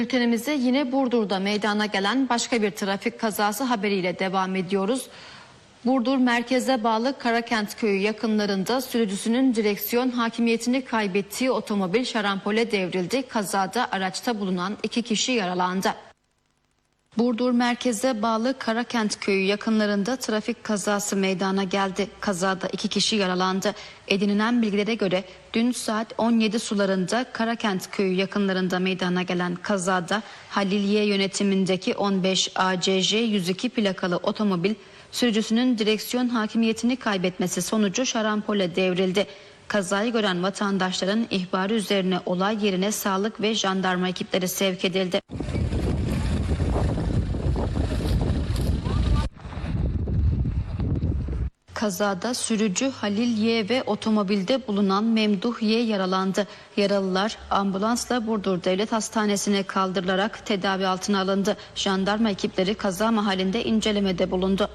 Bültenimize yine Burdur'da meydana gelen başka bir trafik kazası haberiyle devam ediyoruz. Burdur merkeze bağlı Karakent köyü yakınlarında sürücüsünün direksiyon hakimiyetini kaybettiği otomobil şarampole devrildi. Kazada araçta bulunan iki kişi yaralandı. Burdur merkeze bağlı Karakent köyü yakınlarında trafik kazası meydana geldi. Kazada iki kişi yaralandı. Edinilen bilgilere göre dün saat 17 sularında Karakent köyü yakınlarında meydana gelen kazada Haliliye yönetimindeki 15 ACJ 102 plakalı otomobil sürücüsünün direksiyon hakimiyetini kaybetmesi sonucu şarampole devrildi. Kazayı gören vatandaşların ihbarı üzerine olay yerine sağlık ve jandarma ekipleri sevk edildi. Kazada sürücü Halil Y ve otomobilde bulunan Memduh Y yaralandı. Yaralılar ambulansla Burdur Devlet Hastanesi'ne kaldırılarak tedavi altına alındı. Jandarma ekipleri kaza mahallinde incelemede bulundu.